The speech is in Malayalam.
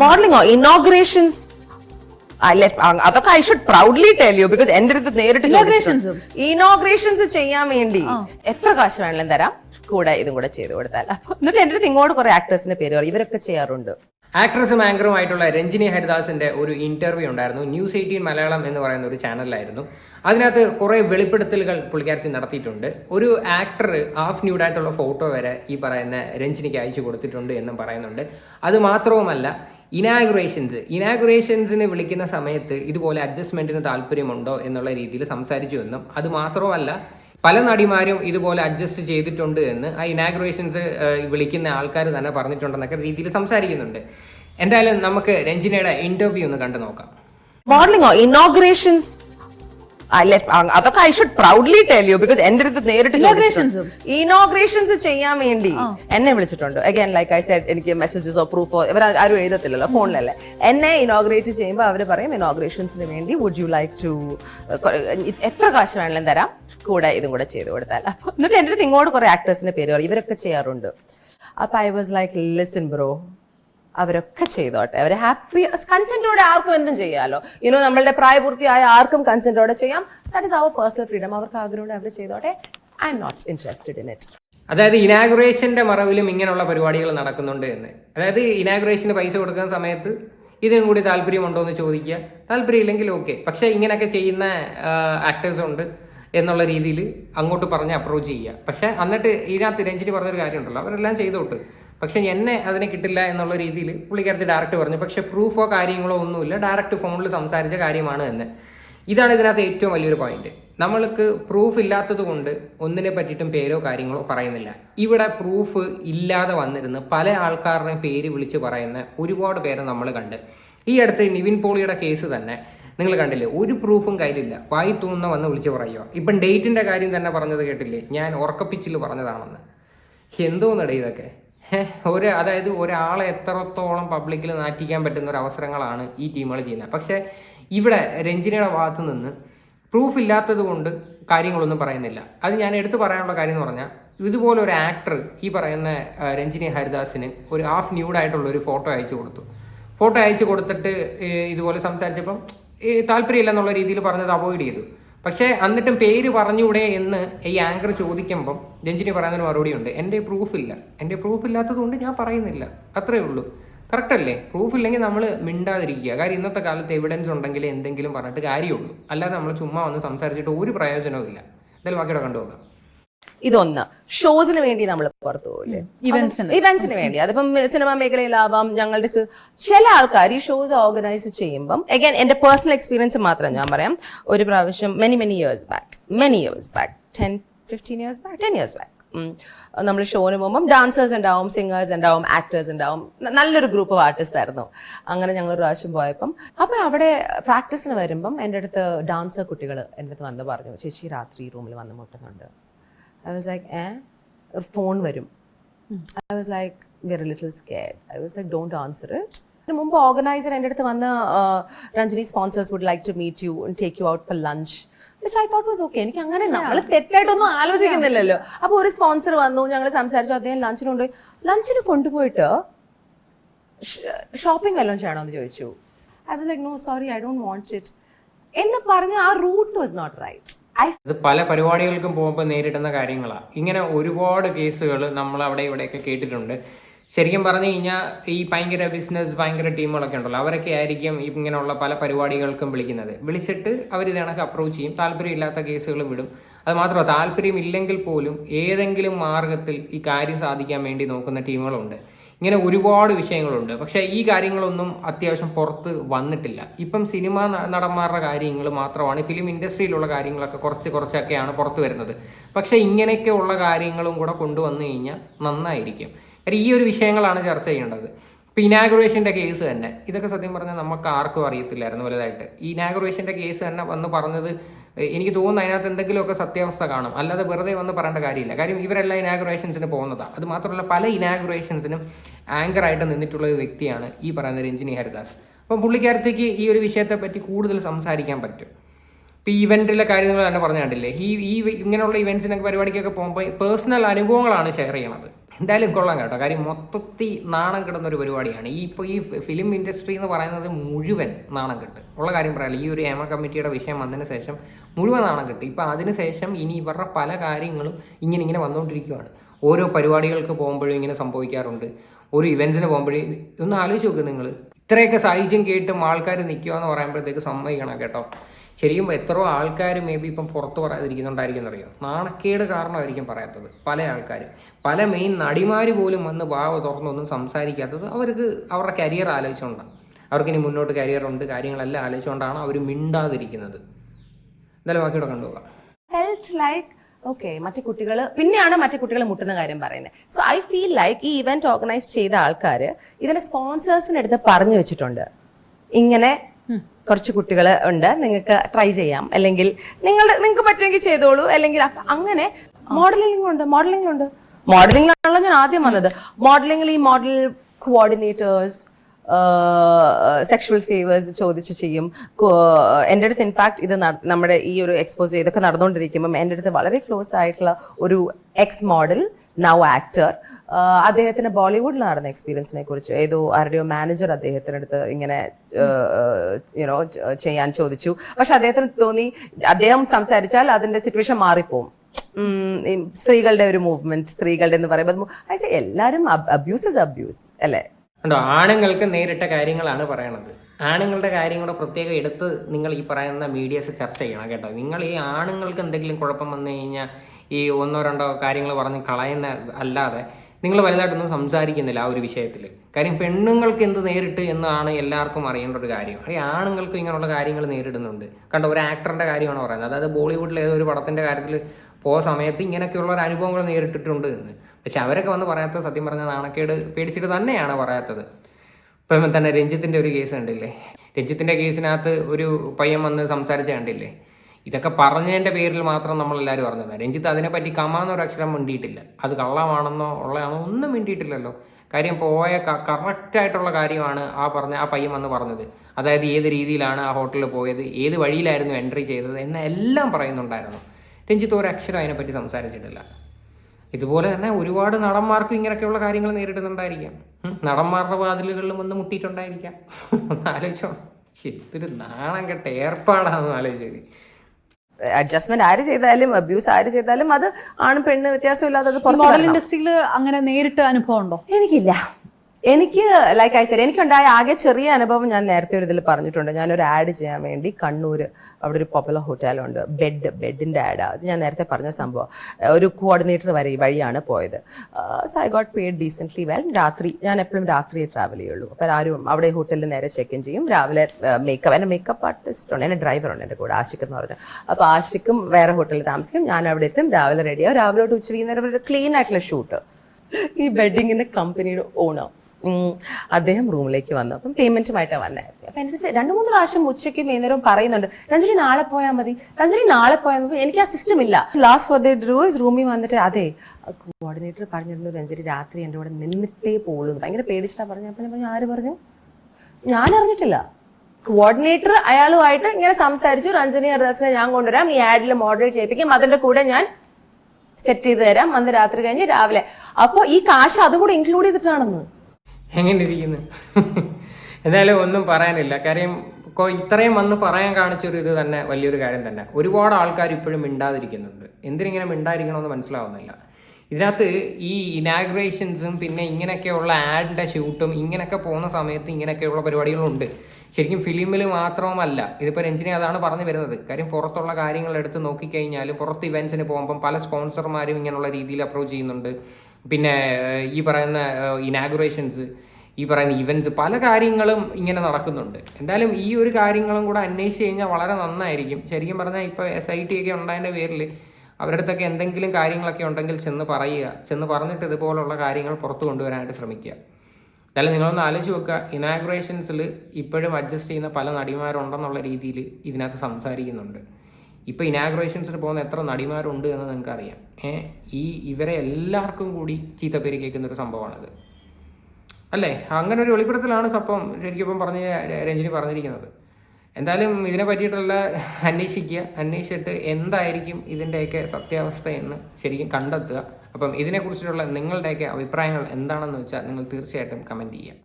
മോഡലിംഗോ ഇനോഗ്രേഷൻസ് അതൊക്കെ I should proudly tell you because എന്റെ അടുത്ത് നേരിട്ട്? ഇനോഗ്രേഷൻസ് ചെയ്യാൻ വേണ്ടി എത്ര കാശ് വേണമെങ്കിലും തരാം? കൂടെ ഇതും കൂടെ ചെയ്തു കൊടുത്താൽ. അപ്പൊ എന്നിട്ട് എന്റെ അടുത്ത് ഇങ്ങോട്ട് കുറെ ആക്ടേഴ്സിന്റെ പേര് പറയും. ഇവരൊക്കെ ചെയ്യാറുണ്ട്. ആക്ട്രസും ആങ്കറുമായിട്ടുള്ള രഞ്ജിനി ഹരിദാസിന്റെ ഒരു ഇന്റർവ്യൂ ഉണ്ടായിരുന്നു. ന്യൂസ് എയ്റ്റീൻ മലയാളം എന്ന് പറയുന്ന ഒരു ചാനലിലായിരുന്നു അതിനകത്ത് കുറേ വെളിപ്പെടുത്തലുകൾ പുള്ളിക്കാരത്തി നടത്തിയിട്ടുണ്ട്. ഒരു ആക്ടർ ഹാഫ് ന്യൂഡായിട്ടുള്ള ഫോട്ടോ വരെ ഈ പറയുന്ന രഞ്ജിനിക്ക് അയച്ചു കൊടുത്തിട്ടുണ്ട് എന്നും പറയുന്നുണ്ട്. അത് മാത്രവുമല്ല ഇനാഗുറേഷൻസ് ഇനാഗുറേഷൻസിന് വിളിക്കുന്ന സമയത്ത് ഇതുപോലെ അഡ്ജസ്റ്റ്മെന്റിന് താല്പര്യമുണ്ടോ എന്നുള്ള രീതിയിൽ സംസാരിച്ചു എന്നും അത് മാത്രമല്ല പല നടിമാരും ഇതുപോലെ അഡ്ജസ്റ്റ് ചെയ്തിട്ടുണ്ട് എന്ന് ആ ഇനാഗുറേഷൻസ് വിളിക്കുന്ന ആൾക്കാർ തന്നെ പറഞ്ഞിട്ടുണ്ടെന്നൊക്കെ രീതിയിൽ സംസാരിക്കുന്നുണ്ട്. എന്തായാലും നമുക്ക് രഞ്ജിനയുടെ ഇന്റർവ്യൂ ഒന്ന് കണ്ടു നോക്കാം മോഡലിംഗോ ഇനോഗ്രേഷൻസ് അതൊക്കെ I should proudly tell you because എന്റെ അടുത്ത് നേരിട്ട്? ഇനോഗ്രേഷൻസ് ചെയ്യാൻ വേണ്ടി എന്നെ വിളിച്ചിട്ടുണ്ട്. അഗൈൻ ലൈക്ക് ഐ സെഡ് എനിക്ക് മെസ്സേജസോ പ്രൂഫോ ഇവർ ആരും എഴുതത്തില്ലല്ലോ ഫോണിലല്ലേ. എന്നെ ഇനോഗ്രേറ്റ് ചെയ്യുമ്പോൾ അവർ പറയും ഇനോഗ്രേഷൻസിന് വേണ്ടി വുഡ് യു ലൈക്ക് ടു എത്ര കാശ് വേണമെങ്കിലും തരാം. കൂടെ ഇതും കൂടെ ചെയ്തു കൊടുത്താൽ. അപ്പൊ എന്നിട്ട് എന്റെ അടുത്ത് ഇങ്ങോട്ട് കുറെ ആക്ടേഴ്സിന്റെ പേര് പറയും. ഇവരൊക്കെ ചെയ്യാറുണ്ട്. അപ്പൊ I was like listen bro അവരൊക്കെ ചെയ്തോട്ടെ. അവരെ ഹാപ്പി കൺസെന്റോടെ ആർക്കും എന്തും ചെയ്യാലോ. ഇനോ നമ്മളുടെ പ്രായപൂർത്തിയായ ആർക്കും കൺസെന്റോടെ ചെയ്യാം. ദാറ്റ് ഇസ് അവർ പേഴ്സണൽ ഫ്രീഡം അവർക്ക് ആഗ്രഹമുണ്ട് അവർ ചെയ്തോട്ടെ. I am not interested in it അതായത് ഇനാഗുറേഷന്റെ മറവിലും ഇങ്ങനെയുള്ള പരിപാടികൾ നടക്കുന്നുണ്ട് എന്ന്. അതായത് ഇനാഗുറേഷന് പൈസ കൊടുക്കുന്ന സമയത്ത് ഇതിനും കൂടി താല്പര്യമുണ്ടോ എന്ന് ചോദിക്കുക. താല്പര്യം ഇല്ലെങ്കിൽ ഓക്കെ പക്ഷേ ഇങ്ങനെയൊക്കെ ചെയ്യുന്ന ആക്ടേഴ്സ് ഉണ്ട് എന്നുള്ള രീതിയിൽ അങ്ങോട്ട് പറഞ്ഞ് അപ്രോച്ച് ചെയ്യുക. പക്ഷേ എന്നിട്ട് ഇതിനകത്ത് രഞ്ജിനി പറഞ്ഞൊരു കാര്യമുണ്ടല്ലോ. അവരെല്ലാം ചെയ്തോട്ട്. പക്ഷെ എന്നെ അതിന് കിട്ടില്ല എന്നുള്ള രീതിയിൽ പുള്ളിക്കാരത്ത് ഡയറക്റ്റ് പറഞ്ഞു. പക്ഷെ പ്രൂഫോ കാര്യങ്ങളോ ഒന്നുമില്ല. ഡയറക്റ്റ് ഫോണിൽ സംസാരിച്ച കാര്യമാണ് എന്ന്. ഇതാണ് ഇതിനകത്ത് ഏറ്റവും വലിയൊരു പോയിന്റ് നമ്മൾക്ക് പ്രൂഫ് ഇല്ലാത്തത് കൊണ്ട് ഒന്നിനെ പറ്റിയിട്ടും പേരോ കാര്യങ്ങളോ പറയുന്നില്ല. ഇവിടെ പ്രൂഫ് ഇല്ലാതെ വന്നിരുന്ന് പല ആൾക്കാരുടെയും പേര് വിളിച്ച് പറയുന്ന ഒരുപാട് പേരെ നമ്മൾ കണ്ട്. ഈ അടുത്ത് നിവിൻ പോളിയുടെ കേസ് തന്നെ നിങ്ങൾ കണ്ടില്ലേ? ഒരു പ്രൂഫും കയ്യിലില്ല. വായി തൂന്ന വന്ന് വിളിച്ച് പറയുക ഇപ്പം ഡേറ്റിന്റെ കാര്യം തന്നെ പറഞ്ഞത് കേട്ടില്ലേ? ഞാൻ ഉറക്കപ്പിച്ചിൽ പറഞ്ഞതാണെന്ന്. എന്തോന്നടേ ഇതൊക്കെ? ഒരു അതായത് ഒരാളെ എത്രത്തോളം പബ്ലിക്കിൽ നാറ്റിക്കാൻ പറ്റുന്ന ഒരു അവസരങ്ങളാണ് ഈ ടീമുകൾ ചെയ്യുന്നത്. പക്ഷേ ഇവിടെ രഞ്ജിനിയുടെ ഭാഗത്തു നിന്ന് പ്രൂഫ് ഇല്ലാത്തത് കൊണ്ട് കാര്യങ്ങളൊന്നും പറയുന്നില്ല. അത് ഞാൻ എടുത്തു പറയാനുള്ള കാര്യം എന്ന് പറഞ്ഞാൽ ഇതുപോലെ ഒരു ആക്ടർ ഈ പറയുന്ന രഞ്ജിനി ഹരിദാസിന് ഒരു ഹാഫ് ന്യൂഡായിട്ടുള്ള ഒരു ഫോട്ടോ അയച്ചു കൊടുത്തു. ഫോട്ടോ അയച്ചു കൊടുത്തിട്ട് ഇതുപോലെ സംസാരിച്ചപ്പം താല്പര്യമില്ല എന്നുള്ള രീതിയിൽ പറഞ്ഞത് അവോയ്ഡ് ചെയ്തു. പക്ഷേ എന്നിട്ടും പേര് പറഞ്ഞൂടെ എന്ന് ഈ ആങ്കർ ചോദിക്കുമ്പം രഞ്ജിനി പറയുന്നതിന് മറുപടി ഉണ്ട്. എന്റെ പ്രൂഫില്ല എന്റെ പ്രൂഫ് ഇല്ലാത്തത് കൊണ്ട് ഞാൻ പറയുന്നില്ല. അത്രേ ഉള്ളൂ. കറക്റ്റ് അല്ലേ? പ്രൂഫ് ഇല്ലെങ്കിൽ നമ്മൾ മിണ്ടാതിരിക്കുക. കാര്യം ഇന്നത്തെ കാലത്ത് എവിഡൻസ് ഉണ്ടെങ്കിൽ എന്തെങ്കിലും പറഞ്ഞിട്ട് കാര്യമുള്ളൂ. അല്ലാതെ നമ്മൾ ചുമ്മാ വന്ന് സംസാരിച്ചിട്ട് ഒരു പ്രയോജനവും ഇല്ല. എന്തായാലും ബാക്കിയുടെ കണ്ടുപോകാം ഇതൊന്ന്. ഷോസിന് വേണ്ടി നമ്മൾ പുറത്തു പോകില്ലേ. ഇവന്റ്സിന് വേണ്ടി. അതിപ്പം സിനിമാ മേഖലയിലാവാം ഞങ്ങളുടെ ചില ആൾക്കാർ ഈ ഷോസ് ഓർഗനൈസ് ചെയ്യുമ്പം അഗൈൻ എന്റെ പേഴ്സണൽ എക്സ്പീരിയൻസ് മാത്രം ഞാൻ പറയാം. ഒരു പ്രാവശ്യം many many years back many years back ten fifteen years back ten years back നമ്മൾ ഷോന് പോകുമ്പം ഡാൻസേഴ്സ് ഉണ്ടാവും സിംഗേഴ്സ് ഉണ്ടാവും ആക്ടേഴ്സ് ഉണ്ടാവും. നല്ലൊരു ഗ്രൂപ്പ് ഓഫ് ആർട്ടിസ്റ്റ് ആയിരുന്നു. അങ്ങനെ ഞങ്ങൾ ഒരു പ്രാവശ്യം പോയപ്പം അപ്പൊ അവിടെ പ്രാക്ടീസിന് വരുമ്പം എന്റെ അടുത്ത് ഡാൻസർ കുട്ടികൾ എന്റെ അടുത്ത് വന്ന് പറഞ്ഞു ചേച്ചി രാത്രി റൂമിൽ വന്ന് മുട്ടുന്നുണ്ട്. I വാസ് ലൈക്ക് ഏ? ഒരു ഫോൺ വരും. I was like very little scared I was like don't answer it മുമ്പ് ഓർഗനൈസർ എന്റെ അടുത്ത് വന്ന് Ranjini sponsors would like to meet you take you out for lunch which I thought was okay എനിക്ക് അങ്ങനെ നമ്മൾ തെറ്റായിട്ടൊന്നും ആലോചിക്കുന്നില്ലല്ലോ. അപ്പൊ ഒരു സ്പോൺസർ വന്നു ഞങ്ങൾ സംസാരിച്ചു അദ്ദേഹം ലഞ്ചിന് കൊണ്ടുപോയി. ലഞ്ചിന് കൊണ്ടുപോയിട്ട് ഷോപ്പിംഗ് വല്ലതും ചെയ്യണോ എന്ന് ചോദിച്ചു. I was like no sorry I don't want it എന്ന് പറഞ്ഞ ആ route was not right I ഇത് പല പരിപാടികൾക്കും പോകുമ്പോൾ നേരിടുന്ന കാര്യങ്ങളാണ് ഇങ്ങനെ ഒരുപാട് കേസുകൾ നമ്മൾ അവിടെ ഇവിടെയൊക്കെ കേട്ടിട്ടുണ്ട്. ശരിക്കും പറഞ്ഞു കഴിഞ്ഞാൽ ഈ ഭയങ്കര ബിസിനസ് ഭയങ്കര ടീമുകളൊക്കെ ഉണ്ടല്ലോ. അവരൊക്കെ ആയിരിക്കും ഇങ്ങനെയുള്ള പല പരിപാടികൾക്കും വിളിക്കുന്നത്. വിളിച്ചിട്ട് അവർ ഇത് കണക്ക് അപ്രോച്ച് ചെയ്യും. താല്പര്യമില്ലാത്ത കേസുകൾ വിടും. അത് മാത്രമല്ല താല്പര്യം ഇല്ലെങ്കിൽ പോലും ഏതെങ്കിലും മാർഗത്തിൽ ഈ കാര്യം സാധിക്കാൻ വേണ്ടി നോക്കുന്ന ടീമുകളുണ്ട്. ഇങ്ങനെ ഒരുപാട് വിഷയങ്ങളുണ്ട്. പക്ഷേ ഈ കാര്യങ്ങളൊന്നും അത്യാവശ്യം പുറത്ത് വന്നിട്ടില്ല. ഇപ്പം സിനിമ നടന്മാരുടെ കാര്യങ്ങൾ മാത്രമാണ് ഫിലിം ഇൻഡസ്ട്രിയിലുള്ള കാര്യങ്ങളൊക്കെ കുറച്ച് കുറച്ചൊക്കെയാണ് പുറത്ത് വരുന്നത്. പക്ഷേ ഇങ്ങനെയൊക്കെ ഉള്ള കാര്യങ്ങളും കൂടെ കൊണ്ടുവന്നു കഴിഞ്ഞാൽ നന്നായിരിക്കും. കാര്യം ഈ ഒരു വിഷയങ്ങളാണ് ചർച്ച ചെയ്യേണ്ടത്. ഇപ്പം ഇനാഗുറേഷന്റെ കേസ് തന്നെ. ഇതൊക്കെ സത്യം പറഞ്ഞാൽ നമുക്ക് ആർക്കും അറിയത്തില്ലായിരുന്നു വലുതായിട്ട്. ഈ ഇനാഗുറേഷന്റെ കേസ് തന്നെ വന്ന് പറഞ്ഞത് എനിക്ക് തോന്നുന്നു അതിനകത്ത് എന്തെങ്കിലുമൊക്കെ സത്യാവസ്ഥ കാണും. അല്ലാതെ വെറുതെ വന്ന് പറയേണ്ട കാര്യമില്ല. കാര്യം ഇവരെല്ലാം ഇനാഗുറേഷൻസിന് പോകുന്നതാണ് അത് മാത്രമല്ല പല ഇനാഗുറേഷൻസിനും ആങ്കറായിട്ട് നിന്നിട്ടുള്ള ഒരു വ്യക്തിയാണ് ഈ പറയുന്ന രഞ്ജിനി ഹരിദാസ്. അപ്പം പുള്ളിക്കാരത്തേക്ക് ഈ ഒരു വിഷയത്തെപ്പറ്റി കൂടുതൽ സംസാരിക്കാൻ പറ്റും. ഇപ്പം ഈ ഇവന്റിലെ കാര്യങ്ങൾ തന്നെ പറഞ്ഞു കണ്ടില്ലേ? ഈ ഈ ഇങ്ങനെയുള്ള ഇവന്റ്സിനൊക്കെ പരിപാടിക്കൊക്കെ പോകുമ്പോൾ പേഴ്സണൽ അനുഭവങ്ങളാണ് ഷെയർ ചെയ്യണത്. എന്തായാലും കൊള്ളാം കേട്ടോ. കാര്യം മൊത്തത്തിൽ നാണം കിട്ടുന്ന ഒരു പരിപാടിയാണ്. ഈ ഇപ്പോൾ ഈ ഫിലിം ഇൻഡസ്ട്രി എന്ന് പറയുന്നത് മുഴുവൻ നാണം കെട്ട്. ഉള്ള കാര്യം പറയാമല്ലോ ഈ ഒരു ഹേമ കമ്മിറ്റിയുടെ വിഷയം വന്നതിന് ശേഷം മുഴുവൻ നാണം കെട്ട്. ഇപ്പം അതിന് ശേഷം ഇനി ഇവരുടെ പല കാര്യങ്ങളും ഇങ്ങനെ ഇങ്ങനെ വന്നുകൊണ്ടിരിക്കുകയാണ് ഓരോ പരിപാടികൾക്ക് പോകുമ്പോഴും ഇങ്ങനെ സംഭവിക്കാറുണ്ട്. ഒരു ഇവൻസിന് പോകുമ്പോഴേ ഒന്ന് ആലോചിച്ച് നോക്ക് നിങ്ങൾ ഇത്രയൊക്കെ സാഹിത്യം കേട്ടും ആൾക്കാർ നിൽക്കുക എന്ന് പറയുമ്പോഴത്തേക്ക് സമ്മതിക്കണം കേട്ടോ. ശരിക്കും എത്രയോ ആൾക്കാർ മേ ബി ഇപ്പം പുറത്ത് പറയാതിരിക്കുന്നുണ്ടായിരിക്കും എന്നറിയോ? നാണക്കേട് കാരണമായിരിക്കും പറയാത്തത് പല ആൾക്കാർ പല മെയിൻ നടിമാർ പോലും വന്ന് ഭാവ തുറന്നൊന്നും സംസാരിക്കാത്തത് അവർക്ക് അവരുടെ കരിയർ ആലോചിച്ചുകൊണ്ടാണ് അവർക്കിനി മുന്നോട്ട് കരിയർ ഉണ്ട് കാര്യങ്ങളെല്ലാം ആലോചിച്ചുകൊണ്ടാണ് അവർ മിണ്ടാതിരിക്കുന്നത്. എന്തായാലും ബാക്കിയോടെ കണ്ടുപോകാം ഓക്കെ മറ്റു കുട്ടികൾ പിന്നെയാണ് മറ്റു കുട്ടികൾ മുട്ടുന്ന കാര്യം പറയുന്നത്. സോ ഐ ഫീൽ ലൈക്ക് ഈ ഇവന്റ് ഓർഗനൈസ് ചെയ്ത ആൾക്കാർ ഇതിന്റെ സ്പോൺസേഴ്സിന് അടുത്ത് പറഞ്ഞു വെച്ചിട്ടുണ്ട്. ഇങ്ങനെ കുറച്ച് കുട്ടികൾ ഉണ്ട് നിങ്ങൾക്ക് ട്രൈ ചെയ്യാം. അല്ലെങ്കിൽ നിങ്ങളുടെ നിങ്ങൾക്ക് പറ്റുമെങ്കിൽ ചെയ്തോളൂ. അല്ലെങ്കിൽ അങ്ങനെ മോഡലിംഗ് ഉണ്ട് മോഡലിംഗ് ഉണ്ട്. മോഡലിംഗിലാണല്ലോ ഞാൻ ആദ്യം വന്നത്. മോഡലിംഗിൽ ഈ മോഡൽ കോർഡിനേറ്റേഴ്സ് സെക്ഷുവൽ ഫേവേഴ്സ് ചോദിച്ച് ചെയ്യും. എന്റെ അടുത്ത് ഇൻഫാക്ട് ഇത് നമ്മുടെ ഈ ഒരു എക്സ്പോസ് ഇതൊക്കെ നടന്നുകൊണ്ടിരിക്കുമ്പം എന്റെ അടുത്ത് വളരെ ക്ലോസ് ആയിട്ടുള്ള ഒരു എക്സ് മോഡൽ നൗ ആക്ടർ അദ്ദേഹത്തിന് ബോളിവുഡിൽ നടന്ന എക്സ്പീരിയൻസിനെ കുറിച്ച്. ഏതോ ആരുടെയോ മാനേജർ അദ്ദേഹത്തിന്റെ അടുത്ത് ഇങ്ങനെ യുനോ ചെയ്യാൻ ചോദിച്ചു. പക്ഷെ അദ്ദേഹത്തിന് തോന്നി അദ്ദേഹം സംസാരിച്ചാൽ അതിന്റെ സിറ്റുവേഷൻ മാറിപ്പോവും. സ്ത്രീകളുടെ ഒരു മൂവ്മെന്റ് സ്ത്രീകളുടെ എന്ന് പറയുമ്പോൾ എല്ലാരും അബ്യൂസ് ഇസ് അബ്യൂസ് അല്ലേ? കണ്ടോ ആണുങ്ങൾക്ക് നേരിട്ട കാര്യങ്ങളാണ് പറയണത്. ആണുങ്ങളുടെ കാര്യം കൂടെ പ്രത്യേകം എടുത്ത് നിങ്ങൾ ഈ പറയുന്ന മീഡിയസ് ചർച്ച ചെയ്യണം കേട്ടോ. നിങ്ങൾ ഈ ആണുങ്ങൾക്ക് എന്തെങ്കിലും കുഴപ്പം വന്നു കഴിഞ്ഞാൽ ഈ ഒന്നോ രണ്ടോ കാര്യങ്ങൾ പറഞ്ഞ് കളയുന്ന അല്ലാതെ നിങ്ങൾ വലുതായിട്ടൊന്നും സംസാരിക്കുന്നില്ല ആ ഒരു വിഷയത്തിൽ. കാര്യം പെണ്ണുങ്ങൾക്ക് എന്ത് നേരിട്ട് എന്നാണ് എല്ലാവർക്കും അറിയേണ്ട ഒരു കാര്യം. അറിയാം ആണുങ്ങൾക്ക് ഇങ്ങനെയുള്ള കാര്യങ്ങൾ നേരിടുന്നുണ്ട്. കണ്ടോ ഒരു ആക്ടറിന്റെ കാര്യമാണ് പറയുന്നത്. അതായത് ബോളിവുഡിലെ ഏതൊരു ഒരു പടത്തിന്റെ കാര്യത്തിൽ പോയ സമയത്ത് ഇങ്ങനെയൊക്കെയുള്ള ഒരു അനുഭവങ്ങൾ നേരിട്ടിട്ടുണ്ട് എന്ന്. പക്ഷെ അവരൊക്കെ വന്ന് പറയാത്തത് സത്യം പറഞ്ഞ നാണക്കേട് പേടിച്ചിട്ട് തന്നെയാണ് പറയാത്തത്. ഇപ്പം തന്നെ രഞ്ജിത്തിന്റെ ഒരു കേസ് കണ്ടില്ലേ? രഞ്ജിത്തിന്റെ കേസിനകത്ത് ഒരു പയ്യൻ വന്ന് സംസാരിച്ച കണ്ടില്ലേ? ഇതൊക്കെ പറഞ്ഞതിന്റെ പേരിൽ മാത്രം നമ്മൾ എല്ലാവരും അറിഞ്ഞത്. രഞ്ജിത്ത് അതിനെപ്പറ്റി കമാന്നൊരു അക്ഷരം മിണ്ടിയിട്ടില്ല. അത് കള്ളമാണെന്നോ ഉള്ളതാണോ ഒന്നും മിണ്ടിയിട്ടില്ലല്ലോ. കാര്യം പോയ കറക്റ്റായിട്ടുള്ള കാര്യമാണ് ആ പറഞ്ഞ ആ പയ്യൻ വന്ന് പറഞ്ഞത്. അതായത് ഏത് രീതിയിലാണ് ആ ഹോട്ടലിൽ പോയത് ഏത് വഴിയിലായിരുന്നു എൻട്രി ചെയ്തത് എന്നെല്ലാം പറയുന്നുണ്ടായിരുന്നു. രഞ്ജിത്ത് ഒരു അക്ഷരം അതിനെപ്പറ്റി സംസാരിച്ചിട്ടില്ല. ഇതുപോലെ തന്നെ ഒരുപാട് നടന്മാർക്ക് ഇങ്ങനെയൊക്കെയുള്ള കാര്യങ്ങൾ നേരിടുന്നുണ്ടായിരിക്കാം. നടന്മാരുടെ വാതിലുകളിലും വന്ന് മുട്ടിയിട്ടുണ്ടായിരിക്കാം. ഒന്ന് ആലോചിച്ചോ. ശരിക്കൊരു നാണം കെട്ട ഏർപ്പാടാണെന്ന് ആലോചിച്ചത് അഡ്ജസ്റ്റ്മെന്റ് ആര് ചെയ്താലും അബ്യൂസ് ആര് ചെയ്താലും അത് ആണ് പെണ്ണ് വ്യത്യാസമില്ലാതെ അത് മോഡൽ ഇൻഡസ്ട്രിയിൽ അങ്ങനെ നേരിട്ട് അനുഭവം ഉണ്ടോ? എനിക്കില്ല. എനിക്ക് ലൈക്ക് ഐ സെഡ് എനിക്കുണ്ടായ ആകെ ചെറിയ അനുഭവം ഞാൻ നേരത്തെ ഒരു ഇതിൽ പറഞ്ഞിട്ടുണ്ട്. ഞാനൊരു ആഡ് ചെയ്യാൻ വേണ്ടി കണ്ണൂർ അവിടെ ഒരു പോപ്പുലർ ഹോട്ടലുണ്ട് ബെഡ് ബെഡിന്റെ ആഡ് അത് ഞാൻ നേരത്തെ പറഞ്ഞ സംഭവം. ഒരു കോർഡിനേറ്റർ വരെ വഴിയാണ് പോയത്. So I got paid decently well രാത്രി ഞാൻ എപ്പോഴും രാത്രി ട്രാവൽ ചെയ്യുള്ളൂ. അപ്പോൾ ആരും അവിടെ ഹോട്ടലിൽ നേരെ ചെക്ക് ഇൻ ചെയ്യും. രാവിലെ മേക്കപ്പ് എന്റെ മേക്കപ്പ് ആർട്ടിസ്റ്റ് ഉണ്ട്. എന്റെ ഡ്രൈവർ ഉണ്ട് എന്റെ കൂടെ ആഷിക് എന്ന് പറഞ്ഞു. അപ്പോൾ ആഷിക്കും വേറെ ഹോട്ടലിൽ താമസിക്കും. ഞാൻ അവിടെ എത്തും. രാവിലെ റെഡിയാവും രാവിലെ തൊട്ട് ഉച്ച വൈകുന്നേരം ഒരു ക്ലീൻ ആയിട്ടുള്ള ഷൂട്ട് ഈ ബെഡിങ്ങിന്റെ കമ്പനിയുടെ ഓണർ അദ്ദേഹം റൂമിലേക്ക് വന്നു. അപ്പം പേയ്മെന്റുമായിട്ടാണ് വന്നത് അപ്പൊ എന്റെ അടുത്ത് രണ്ടു മൂന്ന് പ്രാവശ്യം ഉച്ചയ്ക്ക് വൈകുന്നേരം പറയുന്നുണ്ട് രഞ്ജലി നാളെ പോയാൽ മതി. രഞ്ജലി നാളെ പോയാൽ മതി. എനിക്ക് ആ സിസ്റ്റം ഇല്ല. ലാസ്റ്റ് ഫോർ ദ ഡ്രൂസ് റൂമിൽ വന്നിട്ട് അതെ കോർഡിനേറ്റർ പറഞ്ഞിരുന്നു രഞ്ജലി രാത്രി എന്റെ കൂടെ നിന്നിട്ടേ പോകുന്നു ഭയങ്കര പേടിച്ചിട്ടാ പറഞ്ഞു. അപ്പൊ പറഞ്ഞു ആര് പറഞ്ഞു? ഞാൻ അറിഞ്ഞിട്ടില്ല. കോർഡിനേറ്റർ അയാളുമായിട്ട് ഇങ്ങനെ സംസാരിച്ചു രഞ്ജനി ഹർദാസിനെ ഞാൻ കൊണ്ടുവരാം. ഈ ആഡിൽ മോഡറേറ്റ് ചെയ്യിപ്പിക്കും. അതിന്റെ കൂടെ ഞാൻ സെറ്റ് ചെയ്ത് തരാം. അന്ന് രാത്രി കഴിഞ്ഞ് രാവിലെ. അപ്പൊ ഈ കാശ് അതും കൂടെ ഇൻക്ലൂഡ് ചെയ്തിട്ടാണെന്ന്. എങ്ങനെ ഇരിക്കുന്നു എന്തായാലും ഒന്നും പറയാനില്ല. കാര്യം ഇത്രയും വന്ന് പറയാൻ കാണിച്ചൊരു ഇത് തന്നെ വലിയൊരു കാര്യം തന്നെ. ഒരുപാട് ആൾക്കാർ ഇപ്പോഴും മിണ്ടാതിരിക്കുന്നുണ്ട്. എന്തിനിങ്ങനെ മിണ്ടാതിരിക്കണമെന്ന് മനസ്സിലാവുന്നില്ല. ഇതിനകത്ത് ഈ ഇനാഗ്രേഷൻസും പിന്നെ ഇങ്ങനെയൊക്കെയുള്ള ആഡിന്റെ ഷൂട്ടും ഇങ്ങനെയൊക്കെ പോകുന്ന സമയത്ത് ഇങ്ങനെയൊക്കെയുള്ള പരിപാടികളുണ്ട്. ശരിക്കും ഫിലിമിൽ മാത്രവുമല്ല ഇതിപ്പോൾ രഞ്ജിനി അതാണ് പറഞ്ഞു വരുന്നത്. കാര്യം പുറത്തുള്ള കാര്യങ്ങൾ എടുത്ത് നോക്കിക്കഴിഞ്ഞാൽ പുറത്ത് ഇവൻസിന് പോകുമ്പം പല സ്പോൺസർമാരും ഇങ്ങനെയുള്ള രീതിയിൽ അപ്രോച്ച് ചെയ്യുന്നുണ്ട്. പിന്നെ ഈ പറയുന്ന ഇനാഗുറേഷൻസ് ഈ പറയുന്ന ഇവന്റ്സ് പല കാര്യങ്ങളും ഇങ്ങനെ നടക്കുന്നുണ്ട്. എന്തായാലും ഈ ഒരു കാര്യങ്ങളും കൂടെ അന്വേഷിച്ച് കഴിഞ്ഞാൽ വളരെ നന്നായിരിക്കും. ശരിക്കും പറഞ്ഞാൽ ഇപ്പോൾ എസ് ഐ ടി ഒക്കെ ഉണ്ടായതിന്റെ പേരിൽ അവരുടെ അടുത്തൊക്കെ എന്തെങ്കിലും കാര്യങ്ങളൊക്കെ ഉണ്ടെങ്കിൽ ചെന്ന് പറയുക. ചെന്ന് പറഞ്ഞിട്ട് ഇതുപോലുള്ള കാര്യങ്ങൾ പുറത്തു കൊണ്ടുവരാനായിട്ട് ശ്രമിക്കുക. എന്തായാലും നിങ്ങളൊന്ന് ആലോചിച്ച് നോക്കുക. ഇനാഗുറേഷൻസിൽ ഇപ്പോഴും അഡ്ജസ്റ്റ് ചെയ്യുന്ന പല നടിമാരുണ്ടെന്നുള്ള രീതിയിൽ ഇതിനകത്ത് സംസാരിക്കുന്നുണ്ട്. ഇപ്പോൾ ഇനാഗ്രേഷൻസിന് പോകുന്ന എത്ര നടിമാരുണ്ട് എന്ന് നിങ്ങൾക്ക് അറിയാം ഏഹ് ഈ ഇവരെ എല്ലാവർക്കും കൂടി ചീത്തപ്പേര് കേൾക്കുന്ന ഒരു സംഭവമാണിത്. അല്ലേ? അങ്ങനെ ഒരു വെളിപ്പെടുത്തലാണ് സപ്പം ശരിക്കും പറഞ്ഞ രഞ്ജിനി പറഞ്ഞിരിക്കുന്നത്. എന്തായാലും ഇതിനെ പറ്റിയിട്ടുള്ള അന്വേഷിക്കുക. അന്വേഷിച്ചിട്ട് എന്തായിരിക്കും ഇതിന്റെയൊക്കെ സത്യാവസ്ഥ എന്ന് ശരിക്കും കണ്ടെത്തുക. അപ്പം ഇതിനെക്കുറിച്ചിട്ടുള്ള നിങ്ങളുടെയൊക്കെ അഭിപ്രായങ്ങൾ എന്താണെന്ന് വെച്ചാൽ നിങ്ങൾ തീർച്ചയായിട്ടും കമന്റ് ചെയ്യുക.